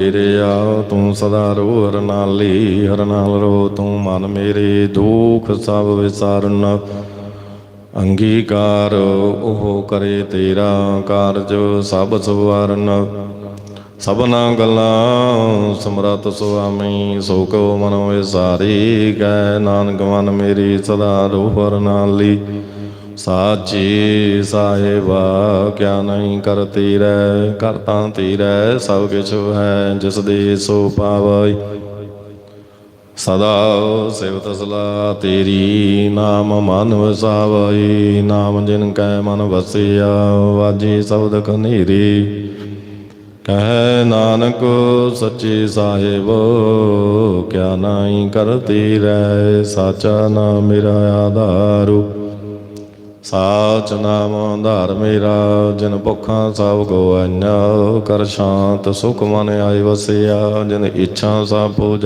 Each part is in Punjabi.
ਤੇਰੇ ਤੂੰ ਸਦਾ ਰੋ ਹਰਨਾਲੀ ਹਰਨਾਲ ਰੋ ਤੂੰ ਮਨ ਮੇਰੇ, ਦੁਖ ਸਭ ਵਿਸਾਰਨ। ਅੰਗੀਕਾਰ ਉਹ ਕਰੇ ਤੇਰਾ ਕਾਰਜ ਸਭ ਸਵਾਰਨ। ਸਭਨਾ ਗੱਲਾਂ ਸਮਰਤ ਸੁਆਮੀ ਸੋ ਕੋ ਮਨ ਵਿਸਾਰੀ ਗੈ ਨਾਨਕ ਮਨ ਮੇਰੀ ਸਦਾ ਰੋ ਹਰਨਾਲੀ ਸਾਚੀ ਸਾਹਿਬਾ, ਕਿਆ ਨਹੀਂ ਕਰਤੀ ਰਹਿ ਕਰਤਾ ਤੀਰੈ ਸਭ ਕਿਛ ਹੈ ਜਿਸ ਦੇ ਸੋ ਪਾਵੈ ਸਦਾ ਸਿਵਤ ਸਲਾ ਤੇਰੀ, ਨਾਮ ਮਨ ਵਸਾਵਈ, ਨਾਮ ਜਿਨ ਕੈ ਮਨ ਵਸਿਆ, ਵਾਜੀ ਸ਼ਬਦ ਕਨੇਰੀ। ਕਹਿ ਨਾਨਕ ਸੱਚੇ ਸਾਹਿਬ, ਕਿਆ ਨਹੀਂ ਕਰਤੀ ਰਹਿ, ਸਾਚਾ ਨਾਮ ਮੇਰਾ ਆਧਾਰੂ। ਸਾਚ ਨਾਮ ਆਧਾਰ ਮੇਰਾ, ਜਿਨ ਭੁੱਖਾਂ ਸਭ ਗਵਾਈਆਂ, ਕਰ ਸ਼ਾਂਤ ਸੁਖ ਮਨ ਆਇ ਵਸਿਆ, ਜਿਨ ਇੱਛਾ ਸਭ ਪੋ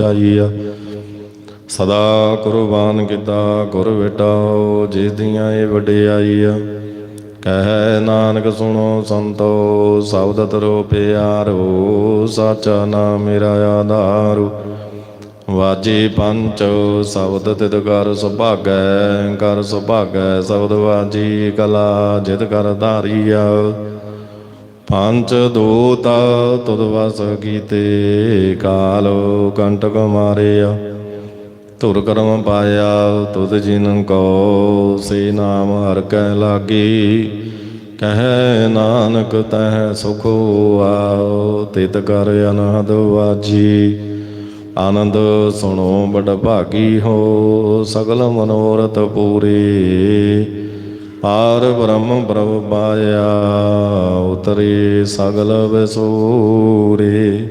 ਸਦਾ ਕੁਰਬਾਨ ਕੀਤਾ, ਗੁਰ ਵਿਟਾਓ ਜਿਸ ਦੀਆਂ ਇਹ ਵਡਿਆਈਆ। ਕਹਿ ਨਾਨਕ ਸੁਣੋ ਸੰਤੋ, ਸਬਦ ਤਰੋ ਪਿਆਰੋ, ਸਾਚਾ ਨਾਮ ਮੇਰਾ ਆਧਾਰੂ। ਵਾਜੀ ਪੰਚ, ਸ਼ਬਦ ਤਿਤ ਕਰ ਸੁਭਾਗੈ ਕਰ ਸੁਭਾਗੈ ਸ਼ਬਦ ਵਾਜੀ ਕਲਾ ਜਿਤ ਕਰ ਧਾਰੀਆ। ਪੰਚ ਦੂਤ, ਤੁਧ ਵਸ ਕੀਤੇ, ਕਾਲੋ ਕੰਟਕ ਮਾਰਿਆ ਧੁਰ ਕਰਮ ਪਾਇਆ, ਤੁਧ ਜਿਨ ਕੋ ਸੇ ਨਾਮ ਹਰ ਕੈ ਲਾਗੀ। ਕਹਿ ਨਾਨਕ ਤਹਿ ਸੁਖ ਆਓ, ਤਿਤ ਕਰ ਅਨਾਦ ਵਾਜੀ। ਆਨੰਦ ਸੁਣੋ ਬੜ ਭਾਗੀ ਹੋ, ਸਗਲ ਮਨੋਰਥ ਪੂਰੇ। ਪਾਰ ਬ੍ਰਹਮ ਪ੍ਰਭ ਪਾਇਆ, ਉਤਰੇ ਸਗਲ ਵਿਸੂਰੇ।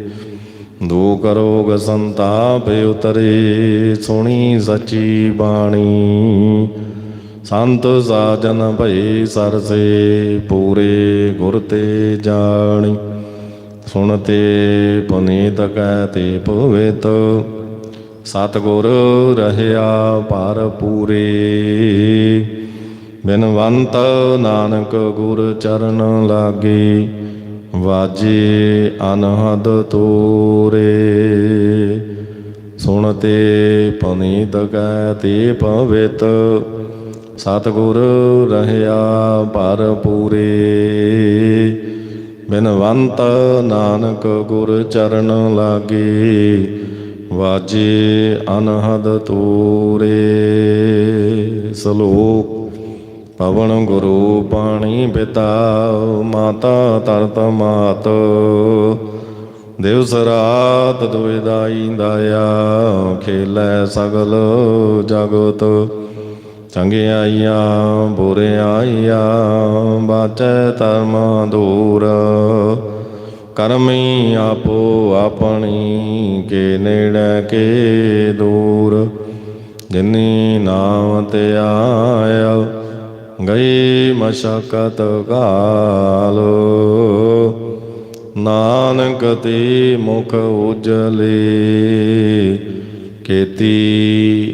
ਦੁਖ ਰੋਗ ਸੰਤਾਪ ਉਤਰੇ, ਸੁਣੀ ਸਚੀ ਬਾਣੀ। ਸੰਤ ਸਾਜਨ ਭਈ ਸਰਸੇ, ਪੂਰੇ ਗੁਰ ਤੇ ਜਾਣੀ। ਸੁਣਤੇ ਪੁਨੀਤ ਕਹਤੇ ਪਵਿੱਤ ਸਤਗੁਰ ਰਹਿਆ ਪਰ ਪੂਰੇ। ਬਿਨਵੰਤ ਨਾਨਕ ਗੁਰ ਚਰਨ ਲਾਗੇ, ਵਾਜੇ ਅਨਹਦ ਤੋਰੇ। ਸੁਣਤੇ ਪੁਨੀਤ ਕੈ ਤੇ ਪਵਿੱਤ ਸਤਗੁਰ ਰਹਿਆ ਪਰ ਪੂਰੇ। ਬਿਨਵੰਤ ਨਾਨਕ ਗੁਰ ਚਰਨ ਲਾਗੇ, ਵਾਜੇ ਅਨਹਦ ਤੂਰੇ। ਸਲੋਕ, ਪਵਨ ਗੁਰੂ ਪਾਣੀ ਪਿਤਾ ਮਾਤਾ ਤਰਤ ਮਾਤ। ਦਿਵਸ ਰਾਤ ਦੁਇਦਾਈ ਦਾਇਆ, ਖੇਲੇ ਸਗਲ ਜਗਤ। ਚੰਗਿਆਈਆਂ, ਬੁਰਿਆਈਆਂ, ਬਾਚੈ ਧਰਮ ਦੂਰ। ਕਰਮੀ ਆਪੋ ਆਪਣੀ, ਕੇ ਨੇੜੇ, ਕੇ ਦੂਰ। ਜਿਨੀ ਨਾਮ ਤੇ ਆਇਆ, ਗਈ ਮਸ਼ਕਤ ਕਾਲ। ਨਾਨਕ ਤੇ ਮੁਖ ਉਜਲੇ, ਕੀਤੀ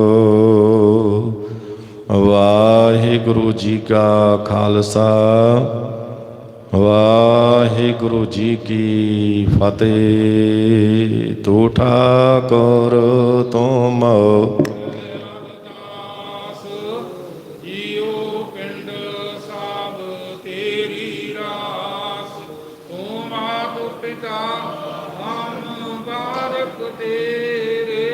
ਵਾਹਿਗੁਰੂ ਜੀ ਕਾ ਖਾਲਸਾ, ਵਾਹਿਗੁਰੂ ਜੀ ਕੀ ਫਤਿਹ। ਤੂ ਠਾਕੁਰ ਤੁਮ ਤੇਰੀ ਤੇਰੇ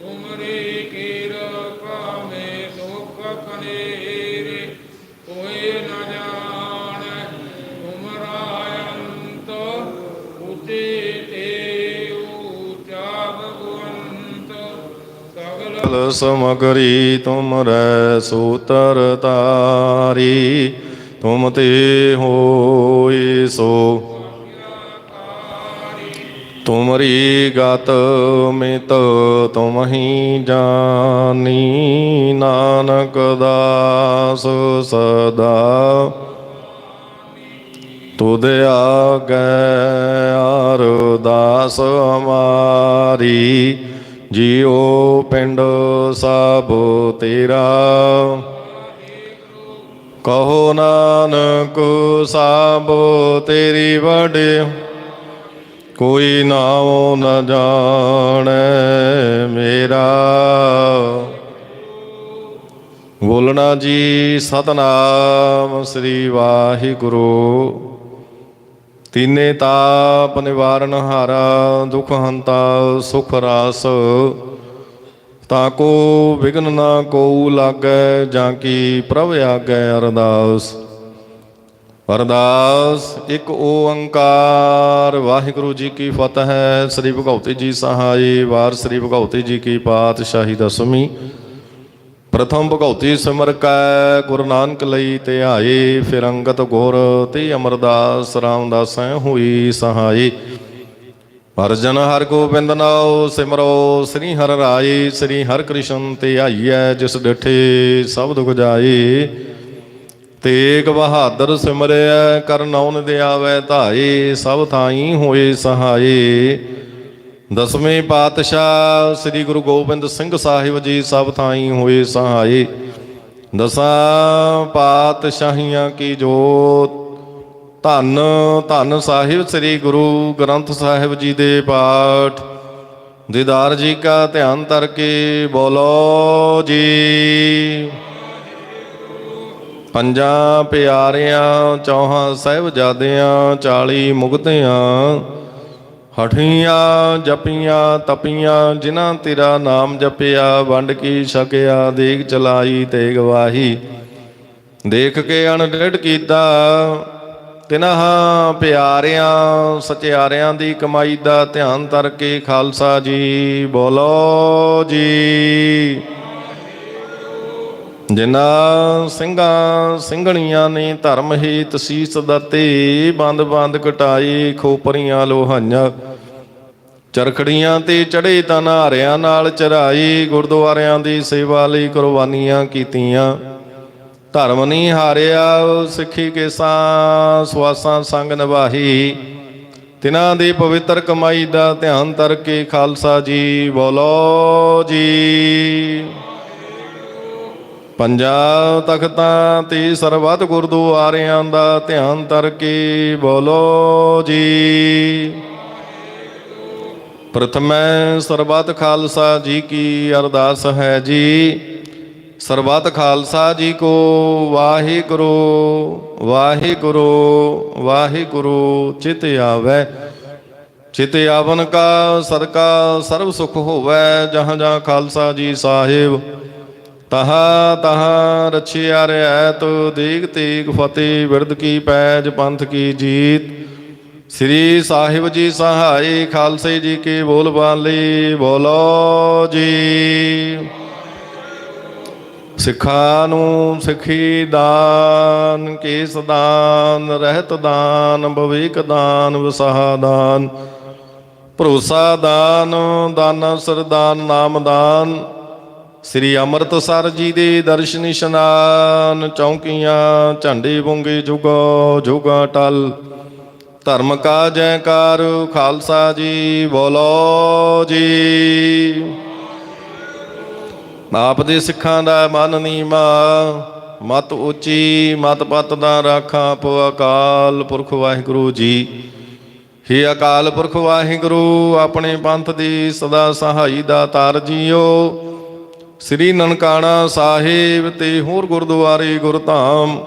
ਤੁਮਰੇ ਕਿਰਪਾ ਮੇ ਸੁਖ ਕਨੇਰੇ। ਸਗਲ ਸਗਲ ਸਮਗਰੀ ਤੁਮਰੈ ਸੂਤਰ ਤਾਰੀ ਤੁਮ ਤੇ ਹੋਈ ਸੋ ਤੁਮਰੀ ਗਤ ਮਿਤ ਤੁਮਹੀ ਜਾਨੀ ਨਾਨਕ ਦਾਸ ਸਦਾ ਤੁਧ ਆਗੇ ਅਰਦਾਸ ਹਮਾਰੀ ਜੀਉ ਪਿੰਡ ਸਭ ਤੇਰਾ। ਕਹੋ ਨਾਨਕ ਸਭ ਤੇਰੀ ਵਡਿ, ਕੋਈ ਨਾਉ ਨ ਜਾਣੈ ਮੇਰਾ। ਬੋਲਣਾ ਜੀ ਸਤਨਾਮ ਸ੍ਰੀ ਵਾਹਿਗੁਰੂ। ਤੀਨੇ ਤਾਪ ਨਿਵਾਰਨ ਹਾਰਾ, ਦੁਖ ਹੰਤਾ ਸੁਖ ਰਾਸ। ਤਾਕੋ ਵਿਗਨ ਨਾ ਕੋ ਲਾਗੈ, ਜਾਂ ਕੀ ਪ੍ਰਭ ਆਗੈ ਅਰਦਾਸ। ਅਰਦਾਸ, ਇੱਕ ਓੰਕਾਰ, ਵਾਹਿਗੁਰੂ ਜੀ ਕੀ ਫਤਿਹ। ਸ੍ਰੀ ਭਗਉਤੀ ਜੀ ਸਹਾਈ, ਵਾਰ ਸ੍ਰੀ ਭਗਉਤੀ ਜੀ ਕੀ ਪਾਤਸ਼ਾਹੀ ਦਸਵੀਂ ਪ੍ਰਥਮ ਭਗਉਤੀ ਸਿਮਰ ਕੈ, ਗੁਰੂ ਨਾਨਕ ਲਈ ਧਿਆਏ ਫਿਰ ਅੰਗਤ ਗੁਰ ਤੇ ਅਮਰਦਾਸ ਰਾਮਦਾਸੈ ਹੋਈ ਸਹਾਈ। ਹਰਜਨ ਹਰ ਗੋਬਿੰਦ ਨਾਉ ਸਿਮਰੋ, ਸ੍ਰੀ ਹਰ ਰਾਏ ਸ੍ਰੀ ਹਰ ਕ੍ਰਿਸ਼ਨ ਤੇ ਆਈਐ, ਜਿਸ ਡਿਠੇ ਸਭ ਦੁਖ ਜਾਏ ਤੇਗ ਬਹਾਦਰ ਸਿਮਰਿਆ ਕਰ ਨੌਨ ਦੇ ਆਵੈ ਧਾਏ ਸਭ ਥਾਈ ਹੋਏ ਸਹਾਏ ਦਸਵੇਂ ਪਾਤਸ਼ਾਹ ਸ੍ਰੀ ਗੁਰੂ ਗੋਬਿੰਦ ਸਿੰਘ ਸਾਹਿਬ ਜੀ ਸਭ ਥਾਈ ਹੋਏ ਸਹਾਏ ਦਸਾਂ ਪਾਤਸ਼ਾਹੀਆਂ ਕੀ ਜੋਤ। ਧੰਨ ਧੰਨ ਸਾਹਿਬ ਸ੍ਰੀ ਗੁਰੂ ਗ੍ਰੰਥ ਸਾਹਿਬ ਜੀ ਦੇ ਪਾਠ। ਦੀਦਾਰ ਜੀ ਕਾ ਧਿਆਨ ਧਰ ਕੇ ਬੋਲੋ ਜੀ। ਪੰਜਾਂ ਪਿਆਰਿਆਂ, ਚੌਹਾਂ ਸਾਹਿਬਜ਼ਾਦਿਆਂ 40 ਮੁਕਤਿਆਂ ਹਠੀਆਂ ਜਪੀਆਂ ਤਪੀਆਂ, ਜਿਨ੍ਹਾਂ ਤੇਰਾ ਨਾਮ ਜਪਿਆ, ਵੰਡ ਕੀ ਛਕਿਆ ਦੇਖ ਚਲਾਈ ਤੇ ਗਵਾਹੀ। ਦੇਖ ਕੇ ਅਣਡਿੜ ਕੀਤਾ, ਤਿਨਹਾਂ ਪਿਆਰਿਆਂ, ਸਚਿਆਰਿਆਂ ਦੀ ਕਮਾਈ ਦਾ ਧਿਆਨ ਤਰ ਕੇ ਖਾਲਸਾ ਜੀ, ਬੋਲੋ ਜੀ। ਜਿਨ੍ਹਾਂ ਸਿੰਘਾਂ ਸਿੰਘਣੀਆਂ ਨੇ ਧਰਮ ਹੀ ਤਸੀਸ ਦਤੇ ਬੰਦ ਬੰਦ ਕਟਾਈ ਖੋਪਰੀਆਂ ਲੋਹਾਈਆਂ, ਚਰਖੜੀਆਂ ਤੇ ਚੜੇ ਤਾਂ ਨਾਰਿਆਂ ਨਾਲ ਚਰਾਈ, ਗੁਰਦੁਆਰਿਆਂ ਦੀ ਸੇਵਾ ਲਈ ਕੁਰਬਾਨੀਆਂ ਕੀਤੀਆਂ। ਧਰਮ ਨਹੀਂ ਹਾਰਿਆ, ਸਿੱਖੀ ਕੇਸਾਂ ਸਵਾਸਾਂ ਸੰਗ ਨਿਭਾਹੀ। ਤਿਨਾਂ ਦੀ ਪਵਿੱਤਰ ਕਮਾਈ ਦਾ ਧਿਆਨ ਤਰ ਕੇ ਖਾਲਸਾ ਜੀ ਬੋਲੋ ਜੀ। ਪੰਜਾ ਤਖਤਾਂ ਤੇ ਸਰਬੱਤ ਗੁਰਦੁਆਰਿਆਂ ਦਾ ਧਿਆਨ ਤਰ ਕੇ ਬੋਲੋ ਜੀ। ਪ੍ਰਥਮੈ ਸਰਬੱਤ ਖਾਲਸਾ ਜੀ ਕੀ ਅਰਦਾਸ ਹੈ ਜੀ। ਸਰਬੱਤ ਖਾਲਸਾ ਜੀ ਕੋ ਵਾਹਿਗੁਰੂ ਵਾਹਿਗੁਰੂ ਵਾਹਿਗੁਰੂ, ਚਿਤ ਆਵੈ। ਚਿਤ ਆਵਨ ਕਾ ਸਦਕਾ ਸਰਬ ਸੁਖ ਹੋਵੈ, ਜਹਾਂ ਜਹਾਂ ਖਾਲਸਾ ਜੀ ਸਾਹਿਬ। ਤਹਾ ਤਹਾ ਰਛਿਆ ਰਹਿਤ ਦੇਗ ਤੇਗ ਫਤਿਹ ਬਿਰਦ ਕੀ ਪੈਜ ਪੰਥ ਕੀ ਜੀਤ। ਸ੍ਰੀ ਸਾਹਿਬ ਜੀ ਸਹਾਈ ਖਾਲਸੇ ਜੀ ਕੀ ਬੋਲ ਬਾਲੀ, ਬੋਲੋ ਜੀ। ਸਿੱਖਾਂ ਨੂੰ ਸਿੱਖੀ ਦਾਨ, ਕੇਸ ਦਾਨ, ਰਹਿਤ ਦਾਨ ਭਵਿਕ ਦਾਨ, ਵਿਸਾਹ ਦਾਨ। ਭਰੋਸਾ ਦਾਨ ਦਾਨ ਸਰਦਾਨ ਨਾਮ ਦਾਨ। ਸ੍ਰੀ ਅੰਮ੍ਰਿਤਸਰ ਜੀ ਦੇ ਦਰਸ਼ਨ ਇਸ਼ਨਾਨ ਚੌਂਕੀਆਂ, ਝੰਡੇ ਬੁੰਗੇ ਜੁਗੋ ਜੁਗਾ ਟਲ। ਧਰਮ ਕਾ ਜੈਕਾਰ ਖਾਲਸਾ ਜੀ ਬੋਲੋ ਜੀ। ਆਪ ਦੇ ਸਿੱਖਾਂ ਦਾ ਮਨ ਨੀਮਾ, ਮਤ ਉੱਚੀ, ਮਤ ਪਤ ਦਾ ਰਾਖਾ ਪੋ ਅਕਾਲ ਪੁਰਖ ਵਾਹਿਗੁਰੂ ਜੀ। ਹੇ ਅਕਾਲ ਪੁਰਖ ਵਾਹਿਗੁਰੂ, ਆਪਣੇ ਪੰਥ ਦੀ ਸਦਾ ਸਹਾਈ ਦਾ ਤਾਰ ਜੀਓ। ਸ੍ਰੀ ਨਨਕਾਣਾ ਸਾਹਿਬ ਤੇ ਹੋਰ ਗੁਰਦੁਆਰੇ ਗੁਰਧਾਮ,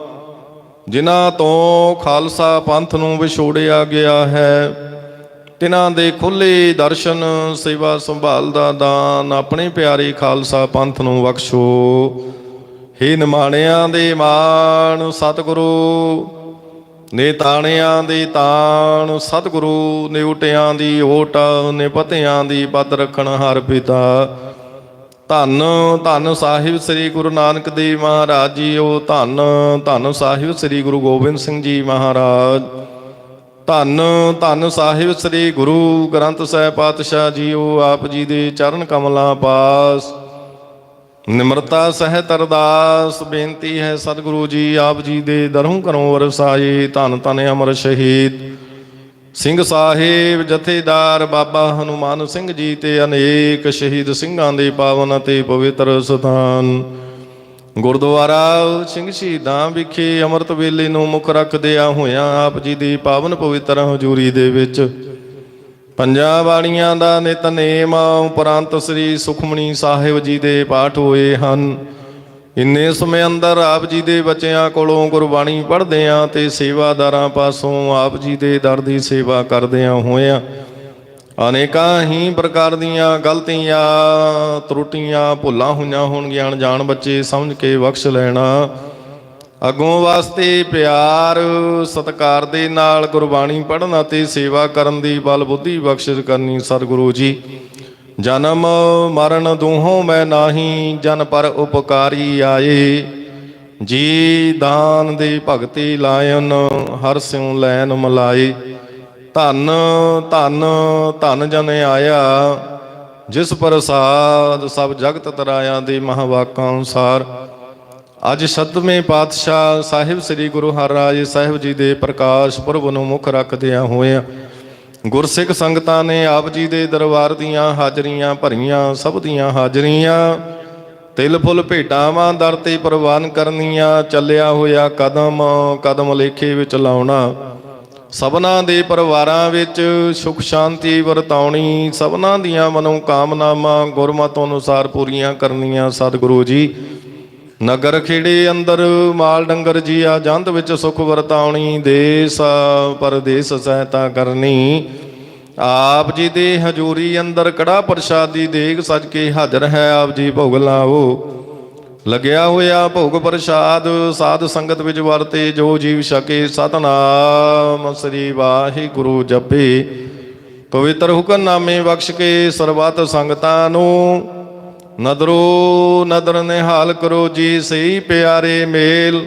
ਜਿਨ੍ਹਾਂ ਤੋਂ ਖਾਲਸਾ ਪੰਥ ਨੂੰ ਵਿਛੋੜਿਆ ਗਿਆ ਹੈ ਤਿਨਾਂ ਦੇ ਖੁੱਲੇ ਦਰਸ਼ਨ ਸੇਵਾ ਸੰਭਾਲ ਦਾ ਦਾਨ ਆਪਣੇ ਪਿਆਰੇ ਖਾਲਸਾ ਪੰਥ ਨੂੰ ਬਖਸ਼ੋ। ਹੇ ਨਿਮਾਣਿਆਂ ਦੇ ਮਾਣ ਸਤਿਗੁਰੂ ਨੇ ਤਾਣਿਆਂ ਦੇ ਤਾਣ ਸਤਿਗੁਰੂ ਨੇ ਉਟਿਆਂ ਦੀ ਓਟ ਨੇ ਪਤਿਆਂ ਦੀ ਪਤ ਰੱਖਣ ਹਰ ਪਿਤਾ। ਧੰਨ ਧੰਨ ਸਾਹਿਬ ਸ੍ਰੀ ਗੁਰੂ ਨਾਨਕ ਦੇਵ ਮਹਾਰਾਜ ਜੀਓ, ਧੰਨ ਧੰਨ ਸਾਹਿਬ ਸ੍ਰੀ ਗੁਰੂ ਗੋਬਿੰਦ ਸਿੰਘ ਜੀ ਮਹਾਰਾਜ। ਧੰਨ ਧੰਨ ਸਾਹਿਬ ਸ੍ਰੀ ਗੁਰੂ ਗ੍ਰੰਥ ਸਾਹਿਬ ਪਾਤਸ਼ਾਹ ਜੀਓ, ਆਪ ਜੀ ਦੇ ਚਰਨ ਕਮਲਾਂ ਪਾਸ। ਨਿਮਰਤਾ ਸਹਿਤ ਅਰਦਾਸ, ਬੇਨਤੀ ਹੈ ਸਤਿਗੁਰੂ ਜੀ, ਆਪ ਜੀ ਦੇ ਦਰੋਂ ਕਰੋ ਵਰਸਾਏ, ਧੰਨ ਧੰਨ ਅਮਰ ਸ਼ਹੀਦ। ਸਿੰਘ ਸਾਹਿਬ ਜਥੇਦਾਰ ਬਾਬਾ ਹਨੂਮਾਨ ਸਿੰਘ ਜੀ ਤੇ ਅਨੇਕ ਸ਼ਹੀਦ ਸਿੰਘਾਂ ਦੇ ਪਾਵਨ ਅਤੇ ਪਵਿੱਤਰ ਸਥਾਨ। ਗੁਰਦੁਆਰਾ ਸਿੰਘ ਸ਼ਹੀਦਾਂ ਵਿਖੇ ਅੰਮ੍ਰਿਤ ਵੇਲੇ ਨੂੰ ਮੁੱਖ ਰੱਖਦਿਆਂ ਹੋਇਆਂ ਆਪ ਜੀ ਦੀ ਪਾਵਨ ਪਵਿੱਤਰ ਹਜ਼ੂਰੀ ਦੇ ਵਿੱਚ ਪੰਜਾਂ ਬਾਣੀਆਂ ਦਾ ਨਿਤਨੇਮ ਉਪਰੰਤ ਸ੍ਰੀ ਸੁਖਮਣੀ ਸਾਹਿਬ ਜੀ ਦੇ ਪਾਠ ਹੋਏ ਹਨ। ਇੰਨੇ ਸਮੇਂ ਅੰਦਰ ਆਪ ਜੀ ਦੇ ਬੱਚਿਆਂ ਕੋਲੋਂ ਗੁਰਬਾਣੀ ਪੜ੍ਹਦੇ ਆਂ ਤੇ ਸੇਵਾਦਾਰਾਂ ਪਾਸੋਂ ਆਪ ਜੀ ਦੇ ਦਰ ਦੀ ਸੇਵਾ ਕਰਦਿਆਂ ਹੋਇਆਂ ਅਨੇਕਾਂ ਹੀ ਪ੍ਰਕਾਰ ਦੀਆਂ ਗਲਤੀਆਂ, ਤਰੁੱਟੀਆਂ, ਭੁੱਲਾਂ ਹੋਈਆਂ ਹੋਣਗੀਆਂ ਅਣਜਾਣ ਬੱਚੇ ਸਮਝ ਕੇ ਬਖਸ਼ ਲੈਣਾ। ਅਗੋਂ ਵਾਸਤੇ ਪਿਆਰ, ਸਤਕਾਰ ਦੇ ਨਾਲ ਗੁਰਬਾਣੀ ਪੜ੍ਹਨ ਅਤੇ ਸੇਵਾ ਕਰਨ ਦੀ ਬਲ ਬੁੱਧੀ ਬਖਸ਼ਿਸ਼ ਕਰਨੀ ਸਤਿਗੁਰੂ ਜੀ। ਜਨਮ ਮਰਨ ਦੋਹੋਂ ਮੈਂ ਨਾਹੀ, ਜਨ ਪਰ ਉਪਕਾਰੀ ਆਏ। ਜੀ ਦਾਨ ਦੀ ਭਗਤੀ ਲਾਇਨ, ਹਰ ਸਿਉ ਲੈਨ ਮਲਾਈ ਧਨ ਧਨ, ਧੰਨ ਜਨ ਆਇਆ, ਜਿਸ ਪ੍ਰਸਾਦ ਸਭ ਜਗਤ ਤਰਾਇਆਂ ਦੇ ਮਹਾਵਾਕਾਂ ਅਨੁਸਾਰ। ਅੱਜ ਸਤਵੇਂ ਪਾਤਸ਼ਾਹ ਸਾਹਿਬ ਸ੍ਰੀ ਗੁਰੂ ਹਰਿਰਾਜ ਸਾਹਿਬ ਜੀ ਦੇ ਪ੍ਰਕਾਸ਼ ਪੁਰਬ ਨੂੰ ਮੁੱਖ ਰੱਖਦਿਆਂ ਹੋਇਆਂ ਗੁਰਸਿੱਖ ਸੰਗਤਾਂ ਨੇ ਆਪ ਜੀ ਦੇ ਦਰਬਾਰ ਦੀਆਂ ਹਾਜ਼ਰੀਆਂ ਭਰੀਆਂ, ਸਭ ਦੀਆਂ ਹਾਜ਼ਰੀਆਂ। ਤਿਲ ਫੁੱਲ ਭੇਟਾਵਾਂ, ਦਰ ਤੇ ਪ੍ਰਵਾਨ ਕਰਨੀਆਂ, ਚੱਲਿਆ ਹੋਇਆ ਕਦਮ ਕਦਮ ਲੇਖੇ ਵਿੱਚ ਲਾਉਣਾ। ਸਭਨਾ ਦੇ ਪਰਿਵਾਰਾਂ ਵਿੱਚ ਸੁਖ ਸ਼ਾਂਤੀ ਵਰਤਾਉਣੀ, ਸਭਨਾ ਦੀਆਂ ਮਨੋ ਕਾਮਨਾਵਾਂ ਗੁਰਮਤਿ ਅਨੁਸਾਰ ਪੂਰੀਆਂ ਕਰਨੀਆਂ। ਸਤਿਗੁਰੂ ਜੀ ਨਗਰ ਖੇੜੇ ਅੰਦਰ ਮਾਲ ਡੰਗਰ ਜੀ ਆ ਜੰਤ ਵਿੱਚ ਸੁਖ ਵਰਤਾਉਣੀ, ਦੇਸ ਪਰਦੇਸ ਸਹਾਇਤਾ ਕਰਨੀ। ਆਪ ਜੀ ਦੇ ਹਜ਼ੂਰੀ ਅੰਦਰ ਕੜਾ ਪ੍ਰਸ਼ਾਦੀ ਦੇਖ ਸਜ ਕੇ ਹਾਜ਼ਰ ਹੈ, ਆਪ ਜੀ ਭੋਗ ਲਾਓ। ਲੱਗਿਆ ਹੋਇਆ ਭੋਗ ਪ੍ਰਸ਼ਾਦ, ਸਾਧ ਸੰਗਤ ਵਿੱਚ ਵਰਤੇ, ਜੋ ਜੀਵ ਛਕੇ ਸਤਨਾਮ ਸ੍ਰੀ ਵਾਹਿਗੁਰੂ ਜਪੇ। ਪਵਿੱਤਰ ਹੁਕਮਨਾਮੇ ਬਖਸ਼ ਕੇ ਸਰਬੱਤ ਸੰਗਤਾਂ ਨੂੰ ਨਦਰੋ ਨਦਰ ਨਿਹਾਲ ਕਰੋ ਜੀ ਸਹੀ ਪਿਆਰੇ ਮੇਲ।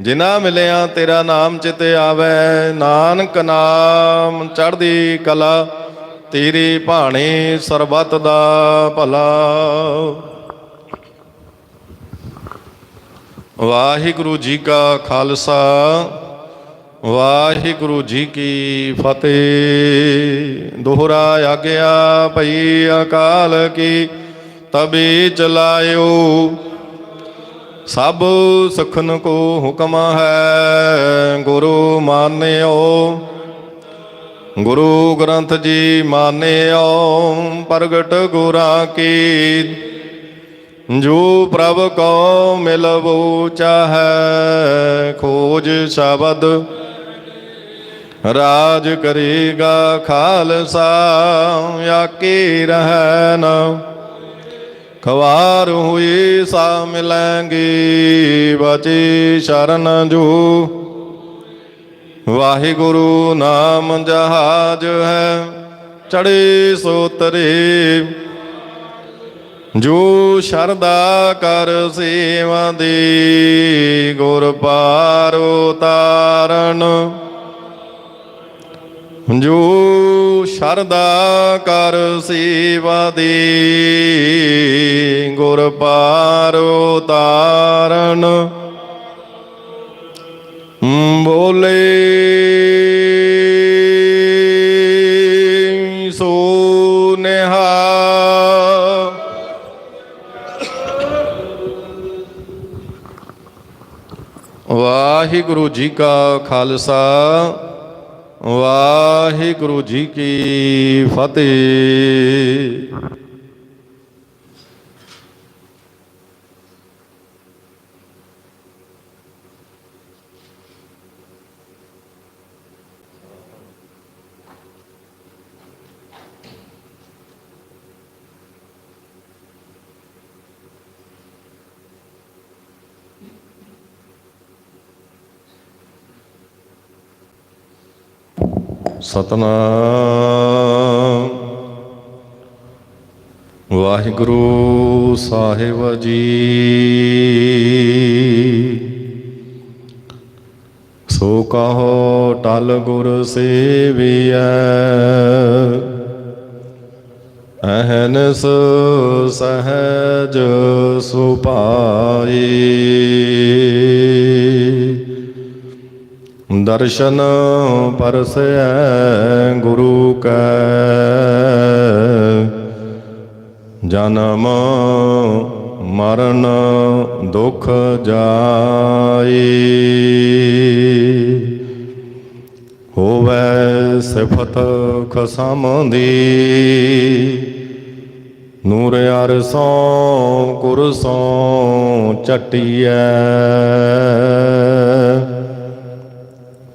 ਜਿਨਾ ਮਿਲਿਆ ਤੇਰਾ ਨਾਮ ਚਿਤੇ ਆਵੇ। ਨਾਨਕ ਨਾਮ ਚੜ੍ਹਦੀ ਕਲਾ, ਤੇਰੀ ਭਾਣੇ ਸਰਬਤ ਦਾ ਭਲਾ। ਵਾਹਿਗੁਰੂ ਜੀ ਕਾ ਖਾਲਸਾ, ਵਾਹਿਗੁਰੂ ਜੀ ਕੀ ਫਤਿਹ। ਦੋਹਰਾ ਆਗਿਆ ਭਈ ਅਕਾਲ ਕੀ ਤਬੇ ਚਲਾਇਓ। ਸਭ ਸਖਨ ਕੋ ਹੁਕਮ ਹੈ, ਗੁਰੂ ਮਾਨਿਓ। ਗੁਰੂ ਗ੍ਰੰਥ ਜੀ ਮਾਨਿਓ, ਪ੍ਰਗਟ ਗੁਰਾਂ ਕੀ। ਜੋ ਪ੍ਰਭ ਕੋ ਮਿਲਵੋ ਚਾਹੈ, ਖੋਜ ਸ਼ਬਦ। ਰਾਜ ਕਰੇਗਾ ਖਾਲਸਾ ਆਕੇ ਰਹਿਣਾ। ਖਵਾਰ ਹੋਈ ਸਾ ਮਿਲਾਂਗੇ, ਬਚੇ ਸ਼ਰਨ ਜੋ। ਵਾਹਿਗੁਰੂ ਨਾਮ ਜਹਾਜ ਹੈ ਚੜੇ ਸੋ ਤਰੇ ਜੋ ਸ਼ਰਦਾ ਕਰ ਸੇਵਾ ਦੇ, ਗੁਰ ਪਾਰ ਉਤਾਰਨ। ਜੋ ਸ਼ਰਦਾ ਕਰ ਸੇਵਾ ਦੇ, ਗੁਰ ਪਾਰ ਉਤਾਰਨ। ਬੋਲੇ, ਸੋ ਨਿਹਾ। ਵਾਹਿਗੁਰੂ ਜੀ ਕਾ ਖਾਲਸਾ। ਵਾਹਿਗੁਰੂ ਜੀ ਕੀ ਫਤਿਹ। ਸਤਨਾਮ ਵਾਹਿਗੁਰੂ ਸਾਹਿਬ ਜੀ। ਸੋ ਕਹੋ ਟਲ ਗੁਰ ਸੇਵੀਐ। ਅਹਨਸ ਸਹਜ ਸੁਪਾਈ। ਦਰਸ਼ਨ ਪਰਸੈ ਗੁਰੂ ਕੈ। ਜਨਮ ਮਰਨ ਦੁਖ ਜਾਈ। ਹੋਵੇ ਸਿਫਤ ਖਸਮ ਦੀ। ਨੂਰ ਅਰਸੋਂ ਕੁਰਸੋਂ ਚਟਿਐ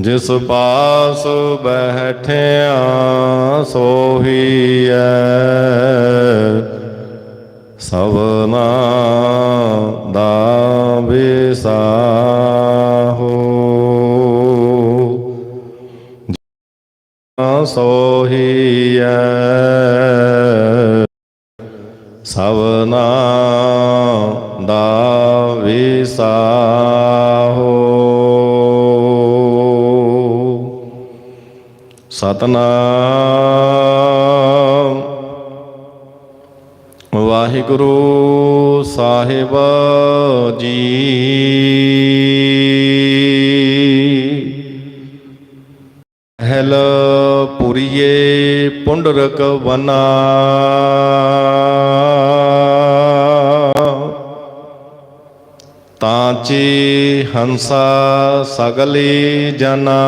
ਜਿਸ ਪਾਸ ਬੈਠਿਆ ਸੋਹੀਐ। ਸਭਨਾ ਦਾ ਵਿਸਾਹੋ। ਸੋ ਸਤਨਾਮ। ਵਾਹਿਗੁਰੂ ਸਾਹਿਬ ਜੀ। ਹਲ ਪੁਰੀਏ ਪੁੰਡਰਕ ਵਨਾ ਤਾਂਚੀ ਹੰਸਾ ਸਗਲੀ ਜਨਾ।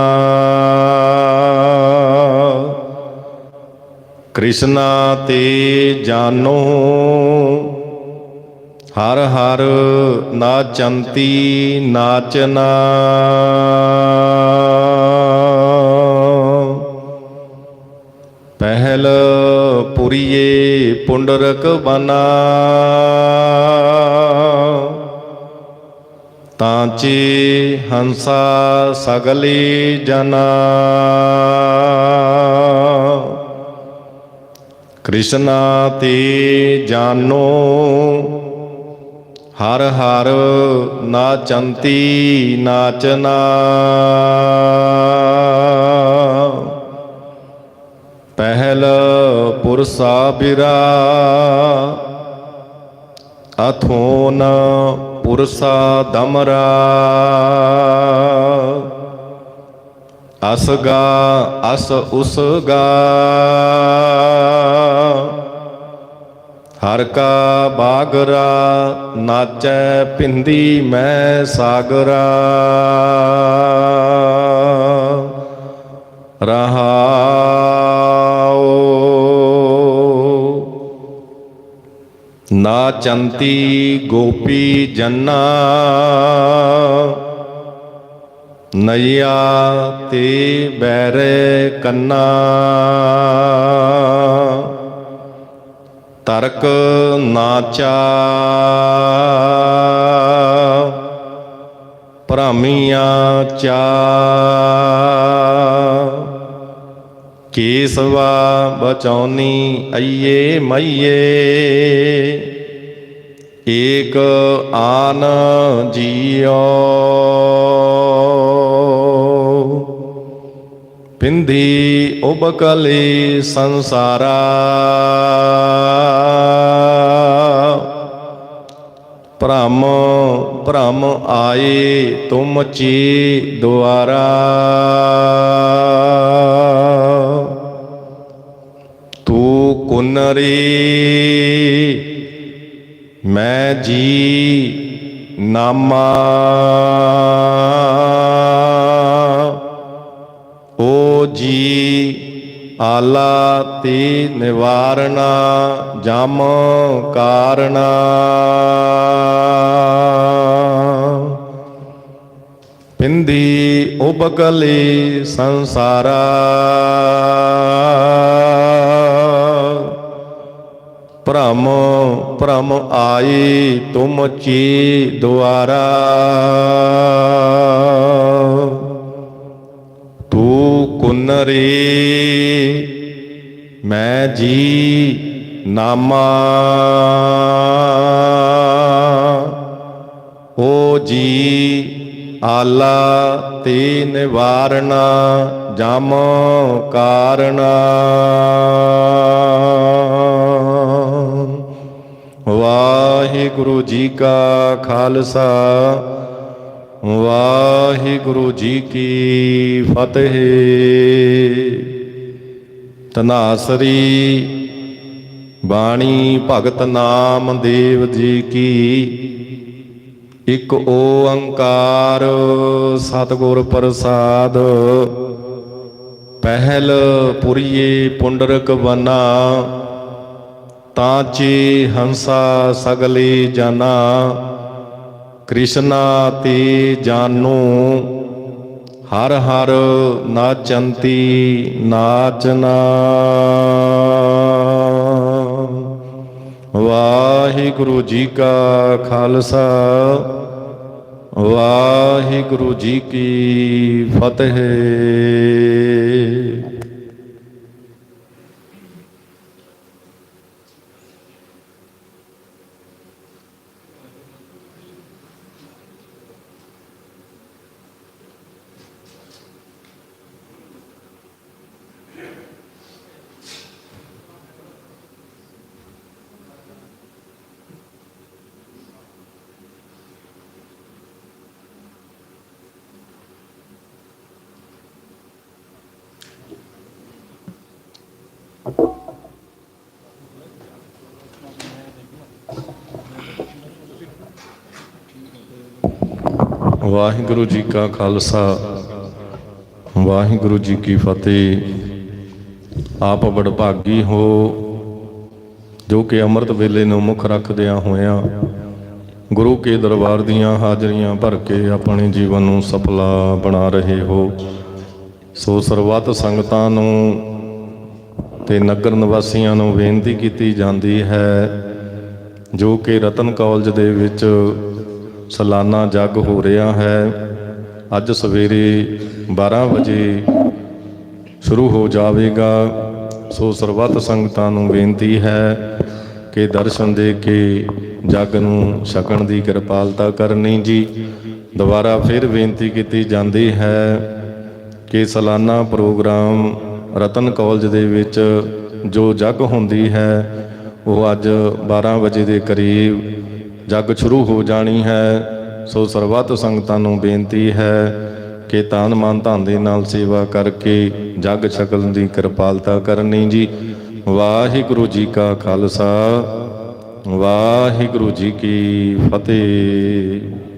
ਕ੍ਰਿਸ਼ਨਾ ਤੇ ਜਾਨੋ, ਹਰ ਹਰ ਨਾਚੰਤੀ ਨਾਚਨਾ। ਪਹਿਲ ਪੁਰੀਏ ਪੁੰਡਰਕ ਬਨਾ। ਤਾਂਚੀ ਹੰਸਾ ਸਗਲੀ ਜਨਾ। ਕ੍ਰਿਸ਼ਨਾ ਤੇ ਜਾਨੋ ਹਰ ਹਰ ਨਾਚੰਤੀ ਨਾਚਨਾ। ਪਹਿਲ ਪੁਰਸਾ ਬਿਰਾ ਅਥੋਨ ਪੁਰਸਾ ਦਮਰਾ। ਅਸਗਾ ਅਸ ਉਸਗਾ ਹਰ ਕਾ ਬਾਗਰਾ ਨਾਚੈ ਪਿੰਦੀ ਮੈਂ ਸਾਗਰਾ। ਰਹਾਉ। ਨਾਚੰਤੀ ਗੋਪੀ ਜੰਨਾ। ਨਈਆ ਤੇ ਬੈਰ ਕੰਨਾ। ਤਰਕ ਨਾਚਾ ਭ੍ਰਮੀਆਂ ਚਾ। ਕੇਸਵਾ ਬਚੌਨੀ ਅਈਏ ਮਈਏ। ਏਕ ਆਨ ਜੀਓ। ਪਿੰਧੀ ਉਬਕਲੇ ਸੰਸਾਰਾ। ਭ੍ਰਮ ਭ੍ਰਮ ਆਏ ਤੁਮ ਚੀ ਦੁਆਰਾ। ਤੂੰ ਕੁਨਰੀ ਮੈਂ ਜੀ ਨਾਮਾ। ਓ ਜੀ, ਆਲਾ ਤੇ ਨਿਵਾਰਣਾ, ਜਮ ਕਾਰਣਾ। ਪਿੰਦੀ ਉਬਕਲੀ ਸੰਸਾਰਾ। ਭ੍ਰਮ ਭ੍ਰਮ ਆਈ ਤੁਮ ਚੀ ਦੁਆਰਾ। ਤੂੰ ਕੁਨਰੀ। ਮੈਂ ਜੀ ਨਾਮਾ। ਓ ਜੀ ਆਲਾ ਤੇ ਨਿਵਾਰਣਾ ਜਮ ਕਾਰਣਾ। ਵਾਹਿਗੁਰੂ ਜੀ ਕਾ ਖਾਲਸਾ। ਵਾਹਿਗੁਰੂ ਜੀ ਕੀ ਫਤਿਹ। ਤਨਾਸਰੀ ਬਾਣੀ ਭਗਤ ਨਾਮ ਦੇਵ ਜੀ ਕੀ। ਇਕ ਓੰਕਾਰ ਸਤਿਗੁਰ ਪ੍ਰਸਾਦ। ਪਹਿਲ ਪੁਰੀਏ ਪੁੰਡਰਕ ਬਨਾ। ਤਾਚੇ ਹੰਸਾ ਸਗਲੇ ਜਾਨਾ। ਕ੍ਰਿਸ਼ਨਾ ਤੇ ਜਾਨੂ, ਹਰ ਹਰ ਨਾਚੰਤੀ ਨਾਚਨਾ। ਵਾਹਿਗੁਰੂ ਜੀ ਕਾ ਖਾਲਸਾ, ਵਾਹਿਗੁਰੂ ਜੀ ਕੀ ਫਤਿਹ। ਵਾਹਿਗੁਰੂ ਜੀ ਕਾ ਖਾਲਸਾ, ਵਾਹਿਗੁਰੂ ਜੀ ਕੀ ਫਤਿਹ। ਆਪ ਬੜਭਾਗੀ ਹੋ, ਜੋ ਕਿ ਅੰਮ੍ਰਿਤ ਵੇਲੇ ਨੂੰ ਮੁੱਖ ਰੱਖਦਿਆਂ ਹੋਇਆਂ ਗੁਰੂ ਕੇ ਦਰਬਾਰ ਦੀਆਂ ਹਾਜ਼ਰੀਆਂ ਭਰ ਕੇ ਆਪਣੇ ਜੀਵਨ ਨੂੰ ਸਫਲਾ ਬਣਾ ਰਹੇ ਹੋ। ਸੋ ਸਰਬੱਤ ਸੰਗਤਾਂ ਨੂੰ ਤੇ ਨਗਰ ਨਿਵਾਸੀਆਂ ਨੂੰ ਬੇਨਤੀ ਕੀਤੀ ਜਾਂਦੀ ਹੈ, ਜੋ ਕਿ ਰਤਨ ਕਾਲਜ ਦੇ ਵਿੱਚ ਸਾਲਾਨਾ ਜੱਗ ਹੋ ਰਿਹਾ ਹੈ। ਅੱਜ ਸਵੇਰੇ 12 ਵਜੇ ਸ਼ੁਰੂ ਹੋ ਜਾਵੇਗਾ। ਸੋ ਸਰਬੱਤ ਸੰਗਤਾਂ ਨੂੰ ਬੇਨਤੀ ਹੈ ਕਿ ਦਰਸ਼ਨ ਦੇ ਕੇ ਜੱਗ ਨੂੰ ਛਕਣ ਦੀ ਕਿਰਪਾਲਤਾ ਕਰਨੀ ਜੀ। ਦੁਬਾਰਾ ਫਿਰ ਬੇਨਤੀ ਕੀਤੀ ਜਾਂਦੀ ਹੈ ਕਿ ਸਾਲਾਨਾ ਪ੍ਰੋਗਰਾਮ ਰਤਨ ਕਾਲਜ ਦੇ ਵਿੱਚ ਜੋ ਜੱਗ ਹੁੰਦੀ ਹੈ, ਉਹ ਅੱਜ 12 ਵਜੇ ਦੇ ਕਰੀਬ ਜੱਗ ਸ਼ੁਰੂ ਹੋ ਜਾਣੀ ਹੈ, ਸੋ ਸਰਬੱਤ ਸੰਗਤਾਂ ਨੂੰ ਬੇਨਤੀ ਹੈ ਕਿ ਤਾਨ ਮਨ ਧਨ ਦੇ ਨਾਲ ਸੇਵਾ ਕਰਕੇ ਜੱਗ ਛਕਣ ਦੀ ਕਿਰਪਾਲਤਾ ਕਰਨੀ ਜੀ। ਵਾਹਿਗੁਰੂ ਜੀ ਕਾ ਖਾਲਸਾ, ਵਾਹਿਗੁਰੂ ਜੀ ਕੀ ਫਤਿਹ।